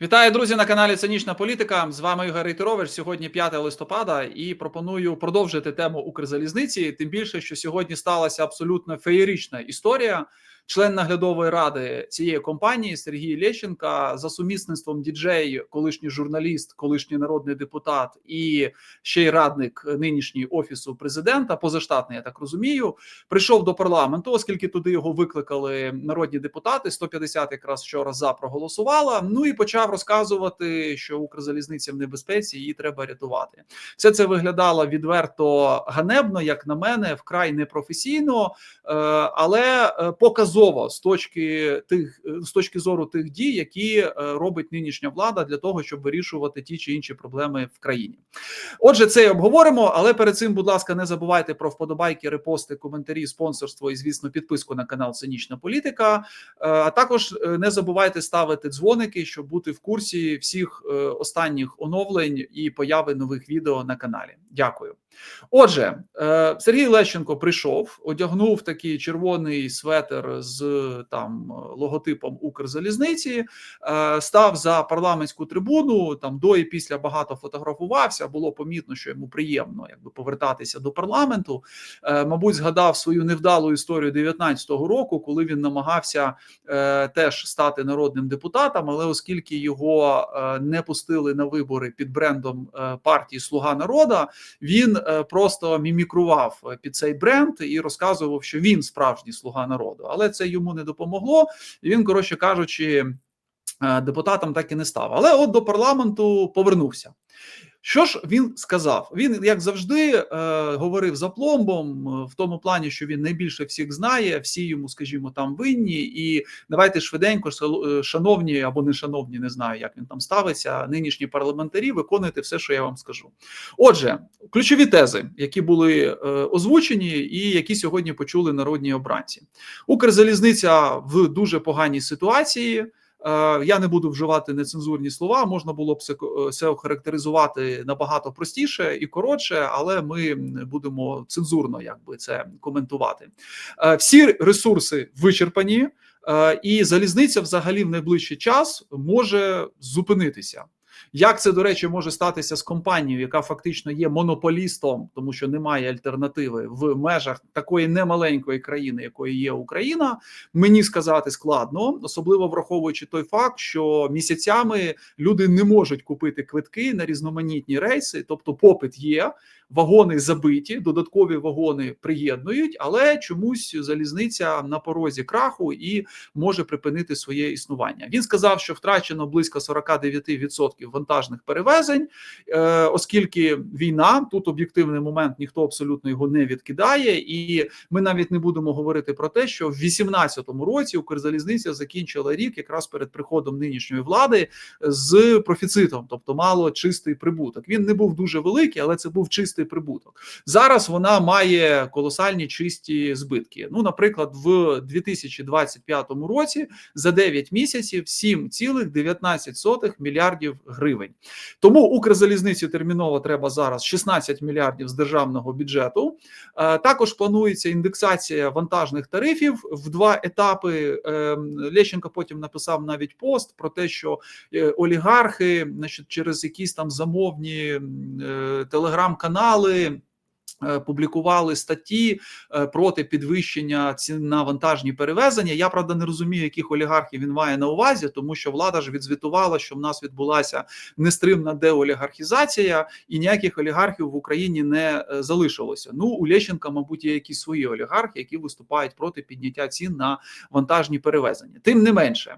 Вітаю, друзі, на каналі Цинічна Політика. З вами Ігор Рейтерович. Сьогодні 5 листопада, і пропоную продовжити тему Укрзалізниці. Тим більше, що сьогодні сталася абсолютно феєрична історія. Член наглядової ради цієї компанії Сергій Лещенка за сумісництвом діджей, колишній журналіст, колишній народний депутат і ще й радник нинішній офісу президента, позаштатний, я так розумію, прийшов до парламенту, оскільки туди його викликали народні депутати. 150 якраз вчора за проголосувала. Ну і почав розказувати, що Укрзалізниця в небезпеці, її треба рятувати. Все це виглядало відверто ганебно, як на мене, вкрай непрофесійно, е, але е, показово з точки тих з точки зору тих дій, які е, робить нинішня влада для того, щоб вирішувати ті чи інші проблеми в країні. Отже, це і обговоримо. Але перед цим, будь ласка, не забувайте про вподобайки, репости, коментарі, спонсорство і, звісно, підписку на канал Цинічна Політика. А також не забувайте ставити дзвоники, щоб бути в курсі всіх останніх оновлень і появи нових відео на каналі. Дякую. Отже, Сергій Лещенко прийшов, одягнув такий червоний светер з там логотипом Укрзалізниці, став за парламентську трибуну. Там до і після багато фотографувався. Було помітно, що йому приємно якби повертатися до парламенту. Мабуть, згадав свою невдалу історію 19-го року, коли він намагався теж стати народним депутатом, але оскільки його не пустили на вибори під брендом партії Слуга народа, він просто мімікрував під цей бренд і розказував, що він справжній слуга народу, але це йому не допомогло. Він, коротше кажучи, депутатом так і не став. Але от до парламенту повернувся. Що ж він сказав? Він, як завжди, е, говорив за пломбом в тому плані, що він найбільше всіх знає, всі йому, скажімо, там винні, і давайте швиденько, шановні або не шановні, не знаю, як він там ставиться. Нинішні парламентарі, виконуйте все, що я вам скажу. Отже, ключові тези, які були е, озвучені, і які сьогодні почули народні обранці. Укрзалізниця в дуже поганій ситуації. Я не буду вживати нецензурні слова, можна було б це охарактеризувати набагато простіше і коротше, але ми будемо цензурно якби це коментувати. Всі ресурси вичерпані, і залізниця взагалі в найближчий час може зупинитися. Як це, до речі, може статися з компанією, яка фактично є монополістом, тому що немає альтернативи в межах такої немаленької країни, якою є Україна, мені сказати складно, особливо враховуючи той факт, що місяцями люди не можуть купити квитки на різноманітні рейси, тобто попит є вагони забиті, додаткові вагони приєднують, але чомусь залізниця на порозі краху і може припинити своє існування. Він сказав, що втрачено близько 49% вантажних перевезень, е, оскільки війна тут об'єктивний момент ніхто абсолютно його не відкидає, і ми навіть не будемо говорити про те, що в 2018 році Укрзалізниця закінчила рік якраз перед приходом нинішньої влади з профіцитом, тобто мало чистий прибуток. Він не був дуже великий, але це був чистий чистий прибуток. Зараз вона має колосальні чисті збитки. Ну, наприклад, в 2025 році за 9 місяців 7,19 мільярдів гривень. Тому Укрзалізниці терміново треба зараз 16 мільярдів з державного бюджету. Е, також планується індексація вантажних тарифів в два етапи. Ем, Лещенко потім написав навіть пост про те, що е, олігархи, значить, через якісь там замовні е, телеграм-канали канали. Е, публікували статті е, проти підвищення цін на вантажні перевезення. Я правда не розумію, яких олігархів він має на увазі, тому що влада ж відзвітувала, що в нас відбулася нестримна деолігархізація, і ніяких олігархів в Україні не е, залишилося. Ну у Лещенка, мабуть, є якісь свої олігархи, які виступають проти підняття цін на вантажні перевезення. Тим не менше,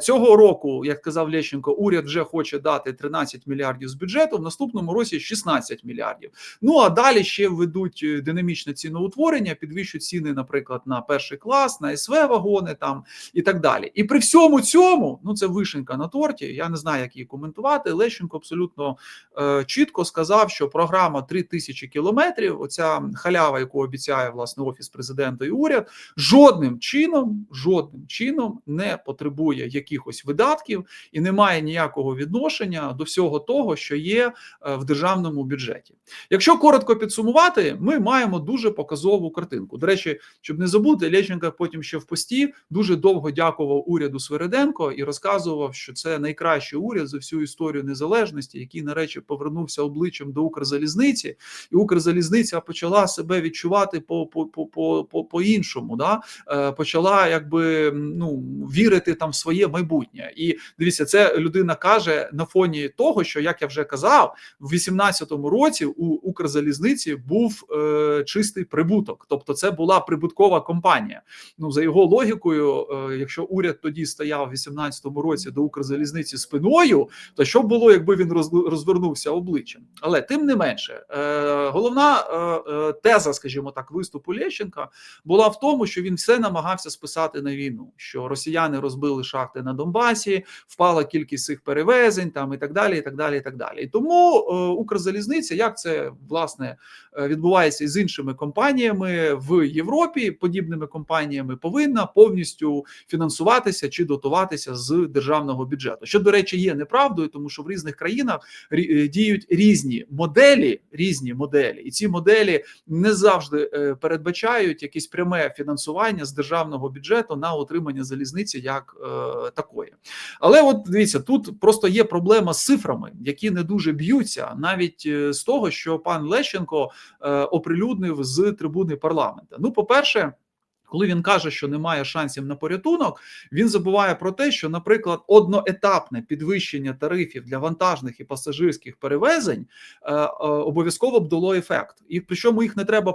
цього року, як казав Лещенко, уряд вже хоче дати 13 мільярдів з бюджету. В наступному році 16 мільярдів. Ну а далі ще ведуть е, динамічне ціноутворення, підвищують ціни, наприклад, на перший клас, на СВ вагони там і так далі. І при всьому цьому, ну це вишенька на торті. Я не знаю, як її коментувати. Лещенко абсолютно е, чітко сказав, що програма 3000 кілометрів. Оця халява, яку обіцяє власне офіс президента і уряд, жодним чином, жодним чином не потребує якихось видатків і не має ніякого відношення до всього того, що є е, в державному бюджеті. Якщо коротко підсумувати підсумувати, ми маємо дуже показову картинку. До речі, щоб не забути, Лещенко потім ще в пості дуже довго дякував уряду Свериденко і розказував, що це найкращий уряд за всю історію незалежності, який нарешті повернувся обличчям до Укрзалізниці, і Укрзалізниця почала себе відчувати по по, по, по, по, по іншому. Да? Е, почала якби ну вірити там в своє майбутнє. І дивіться, це людина каже на фоні того, що як я вже казав, в 18-му році у Укрзалізниці був е, чистий прибуток, тобто це була прибуткова компанія. Ну за його логікою, е, якщо уряд тоді стояв в 18-му році до Укрзалізниці спиною, то що було, якби він роз- розвернувся обличчям? Але тим не менше, е, головна е, е, теза, скажімо так, виступу Лещенка була в тому, що він все намагався списати на війну, що росіяни розбили шахти на Донбасі, впала кількість цих перевезень, там і так далі, і так далі, і так далі. І тому е, Укрзалізниця, як це власне е, відбувається з іншими компаніями в Європі, подібними компаніями, повинна повністю фінансуватися чи дотуватися з державного бюджету. Що до речі, є неправдою, тому що в різних країнах е, діють різні моделі, різні моделі, і ці моделі не завжди е, передбачають якесь пряме фінансування з державного бюджету на утримання залізниці як е, такої. Але от дивіться, тут просто є проблема з цифрами, які не дуже б'ються, навіть е, з того, що пан Лещенко оприлюднив з трибуни парламента. Ну, по-перше. Коли він каже, що немає шансів на порятунок, він забуває про те, що, наприклад, одноетапне підвищення тарифів для вантажних і пасажирських перевезень е, е, обов'язково б дало ефект, і причому їх не треба е,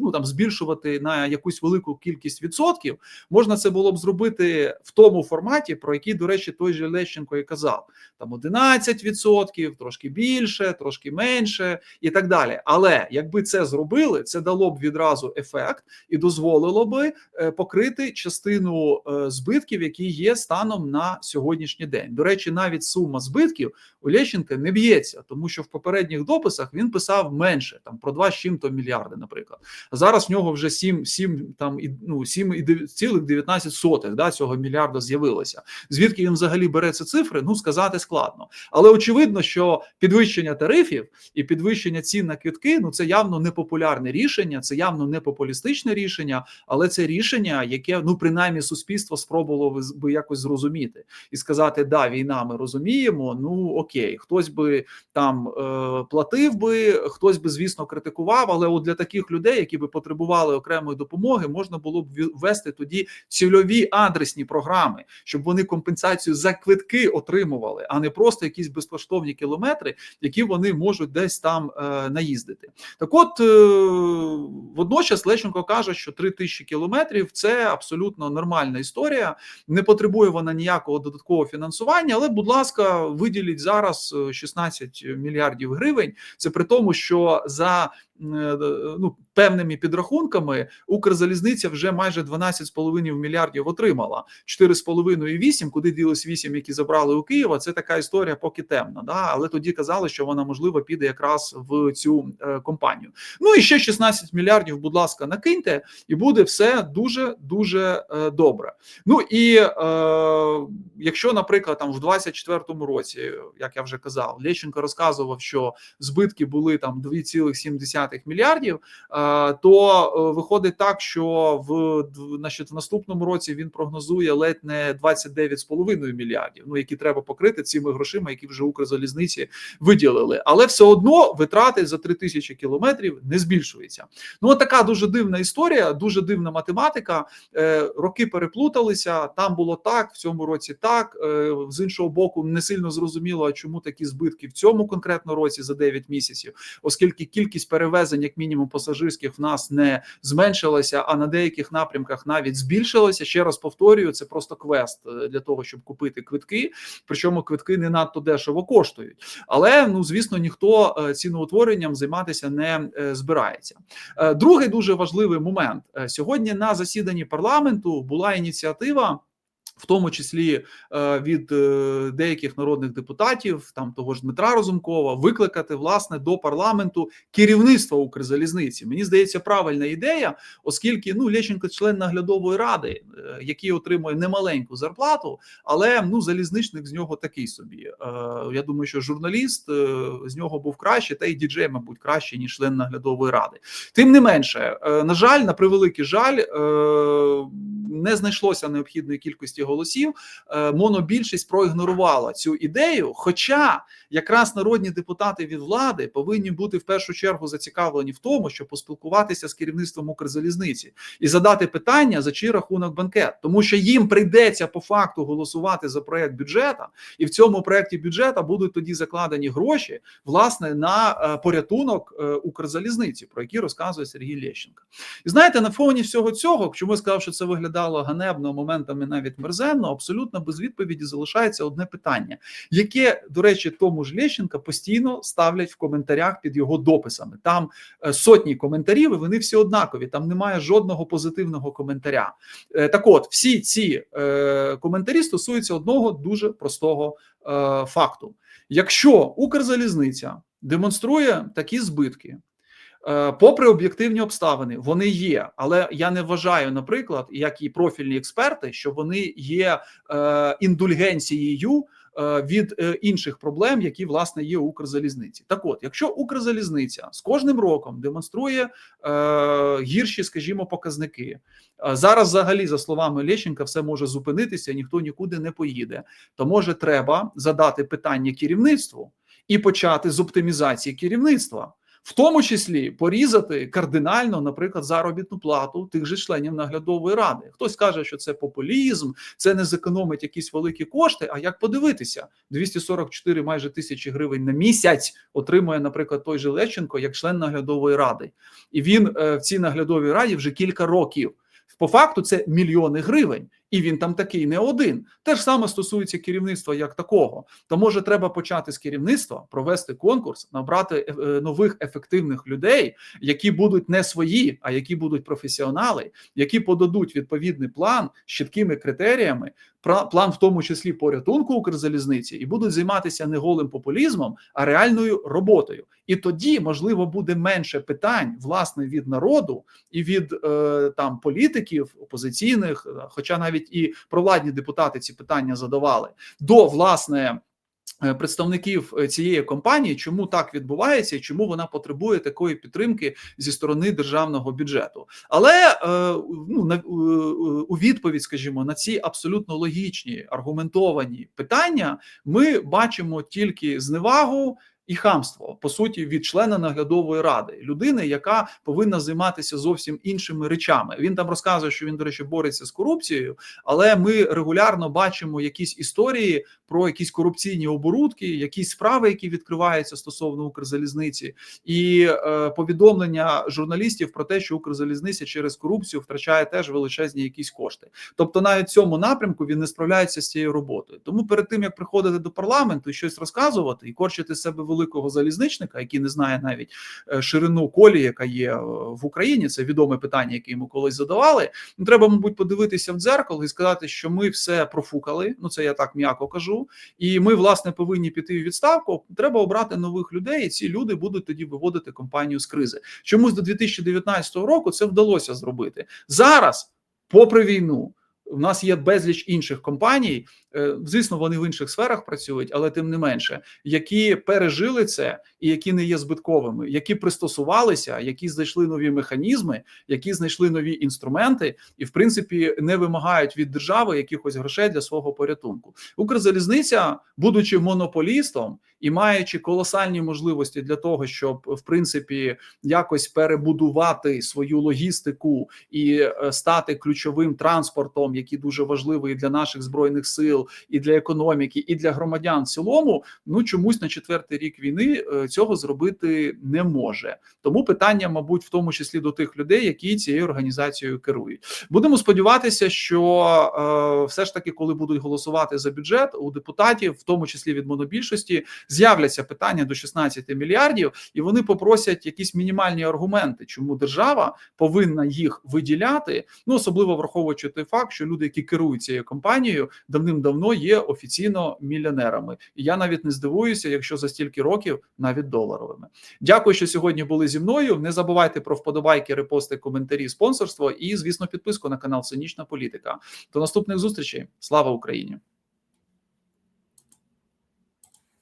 ну, там відбільшувати на якусь велику кількість відсотків. Можна це було б зробити в тому форматі, про який, до речі, той же Лещенко і казав: там 11%, трошки більше, трошки менше, і так далі. Але якби це зробили, це дало б відразу ефект і дозволило би е, покрити частину е, збитків, які є станом на сьогоднішній день. До речі, навіть сума збитків у Лещенка не б'ється, тому що в попередніх дописах він писав менше, там про 2 з чим-то мільярди, наприклад. А зараз в нього вже 7, 7 там і ну 7,19 сотих да, цього мільярда з'явилося. Звідки він взагалі бере ці цифри? Ну сказати складно. Але очевидно, що підвищення тарифів і підвищення цін на квитки ну це явно не популярне рішення, це явно не популістичне рішення, але це рішення, яке ну принаймні суспільство спробувало би- якось зрозуміти і сказати: да, війна, ми розуміємо. Ну окей, хтось би там е, платив би, хтось би, звісно, критикував. Але от для таких людей, які би потребували окремої допомоги, можна було б ввести тоді цільові адресні програми, щоб вони компенсацію за квитки отримували, а не просто якісь безкоштовні кілометри, які вони можуть десь там е, наїздити. Так, от е, водночас Лещенко каже, що 3 тисячі кілометрів це абсолютно нормальна історія. Не потребує вона ніякого додаткового фінансування. Але, будь ласка, виділіть зараз е, 16 мільярдів гривень. Це при тому, що за е, ну певними підрахунками Укрзалізниця вже майже 12,5 мільярдів отримала. 4,5 і 8, куди ділись 8, які забрали у Києва. Це така історія поки темна. Да? Але тоді казали, що вона можливо піде якраз в цю е, компанію. Ну і ще 16 мільярдів, будь ласка, накиньте, і буде все дуже дуже е, добре. Ну і е, якщо, наприклад, там в 24-му році, як я вже казав, Лещенко розказував, що збитки були там 2,7 мільярдів, е, то е, виходить так, що в значить, в наступному році він прогнозує ледь не 29,5 мільярдів, ну які треба покрити цими грошима, які вже Укрзалізниці виділили. Але все одно витрати за 3 тисячі кілометрів не збільшуються. Ну, от така дуже дивна історія, дуже дивна математика. Е, роки переплуталися. Там було так, в цьому році так. З іншого боку, не сильно зрозуміло, чому такі збитки в цьому конкретно році за 9 місяців, оскільки кількість перевезень, як мінімум пасажирських, в нас не зменшилася, а на деяких напрямках навіть збільшилася. Ще раз повторюю, це просто квест е, для того, щоб купити квитки. Причому квитки не надто дешево коштують. Але ну звісно, ніхто е, ціноутворенням займатися не е, збирається. Другий дуже важливий момент сьогодні на засіданні парламенту була ініціатива. В тому числі е, від е, деяких народних депутатів, там того ж Дмитра Розумкова, викликати власне до парламенту керівництво Укрзалізниці. Мені здається, правильна ідея, оскільки ну Лещенко член наглядової ради, е, який отримує немаленьку зарплату, але ну залізничник з нього такий собі. Я думаю, що журналіст з нього був краще, та й діджей, мабуть, краще ніж член наглядової ради. Тим не менше, на жаль, на превеликий жаль, не знайшлося необхідної кількості голосів. Е, Монобільшість проігнорувала цю ідею. Хоча якраз народні депутати від влади повинні бути в першу чергу зацікавлені в тому, щоб поспілкуватися з керівництвом Укрзалізниці і задати питання за чий рахунок банкет, тому що їм прийдеться по факту голосувати за проект бюджету, і в цьому проекті бюджету будуть тоді закладені гроші власне на е, порятунок е, Укрзалізниці, про які розказує Сергій Лещенко. І знаєте, на фоні всього цього, чому я сказав, що це виглядало ганебно, моментами навіть мерзенно, абсолютно без відповіді залишається одне питання, яке, до речі, тому ж Лещенка постійно ставлять в коментарях під його дописами. Там е, сотні коментарів, і вони всі однакові. Там немає жодного позитивного коментаря. Е, Так, от всі ці е, коментарі стосуються одного дуже простого факту: якщо Укрзалізниця демонструє такі збитки. Е, Попри об'єктивні обставини, вони є, але я не вважаю, наприклад, як і профільні експерти, що вони є е, індульгенцією е, від інших проблем, які власне є у Укрзалізниці. Так, от, якщо Укрзалізниця з кожним роком демонструє е, гірші, скажімо, показники, зараз, взагалі, за словами Лещенка, все може зупинитися, ніхто нікуди не поїде. То може треба задати питання керівництву і почати з оптимізації керівництва в тому числі порізати кардинально, наприклад, заробітну плату тих же членів наглядової ради. Хтось каже, що це популізм, це не зекономить якісь великі кошти. А як подивитися, 244 майже тисячі гривень на місяць отримує, наприклад, той же Лещенко як член наглядової ради, і він е, в цій наглядовій раді вже кілька років. По факту це мільйони гривень, і він там такий не один. Те ж саме стосується керівництва як такого. То може треба почати з керівництва, провести конкурс, набрати е, нових ефективних людей, які будуть не свої, а які будуть професіонали, які подадуть відповідний план з чіткими критеріями, план в тому числі порятунку Укрзалізниці, і будуть займатися не голим популізмом, а реальною роботою. І тоді можливо буде менше питань власне від народу і від е, там політиків опозиційних, хоча навіть і провладні депутати ці питання задавали до власне. Представників цієї компанії, чому так відбувається, і чому вона потребує такої підтримки зі сторони державного бюджету, але ну на у відповідь, скажімо, на ці абсолютно логічні аргументовані питання, ми бачимо тільки зневагу і хамство по суті від члена наглядової ради людини, яка повинна займатися зовсім іншими речами. Він там розказує, що він, до речі, бореться з корупцією, але ми регулярно бачимо якісь історії про якісь корупційні оборудки, якісь справи, які відкриваються стосовно Укрзалізниці, і е, повідомлення журналістів про те, що Укрзалізниця через корупцію втрачає теж величезні якісь кошти. Тобто, навіть в цьому напрямку він не справляється з цією роботою. Тому перед тим як приходити до парламенту і щось розказувати і корчити себе великого залізничника, який не знає навіть е, ширину колії, яка є е, в Україні. Це відоме питання, яке йому колись задавали. Ну, треба, мабуть, подивитися в дзеркало і сказати, що ми все профукали. Ну це я так м'яко кажу. І ми, власне, повинні піти в відставку. Треба обрати нових людей, і ці люди будуть тоді виводити компанію з кризи. Чомусь до 2019 року це вдалося зробити зараз, попри війну. У нас є безліч інших компаній, звісно, вони в інших сферах працюють, але тим не менше, які пережили це і які не є збитковими, які пристосувалися, які знайшли нові механізми, які знайшли нові інструменти, і в принципі не вимагають від держави якихось грошей для свого порятунку. Укрзалізниця, будучи монополістом і маючи колосальні можливості для того, щоб в принципі якось перебудувати свою логістику і е, стати ключовим транспортом які дуже важливі для наших збройних сил, і для економіки, і для громадян в цілому, ну чомусь на четвертий рік війни е, цього зробити не може. Тому питання, мабуть, в тому числі до тих людей, які цією організацією керують. Будемо сподіватися, що е, все ж таки, коли будуть голосувати за бюджет у депутатів, в тому числі від монобільшості, з'являться питання до 16 мільярдів, і вони попросять якісь мінімальні аргументи, чому держава повинна їх виділяти. Ну особливо враховуючи той факт, що люди, які керують цією компанією, давним-давно є офіційно мільйонерами. І я навіть не здивуюся, якщо за стільки років навіть доларовими. Дякую, що сьогодні були зі мною. Не забувайте про вподобайки, репости, коментарі, спонсорство і, звісно, підписку на канал Цинічна Політика. До наступних зустрічей. Слава Україні!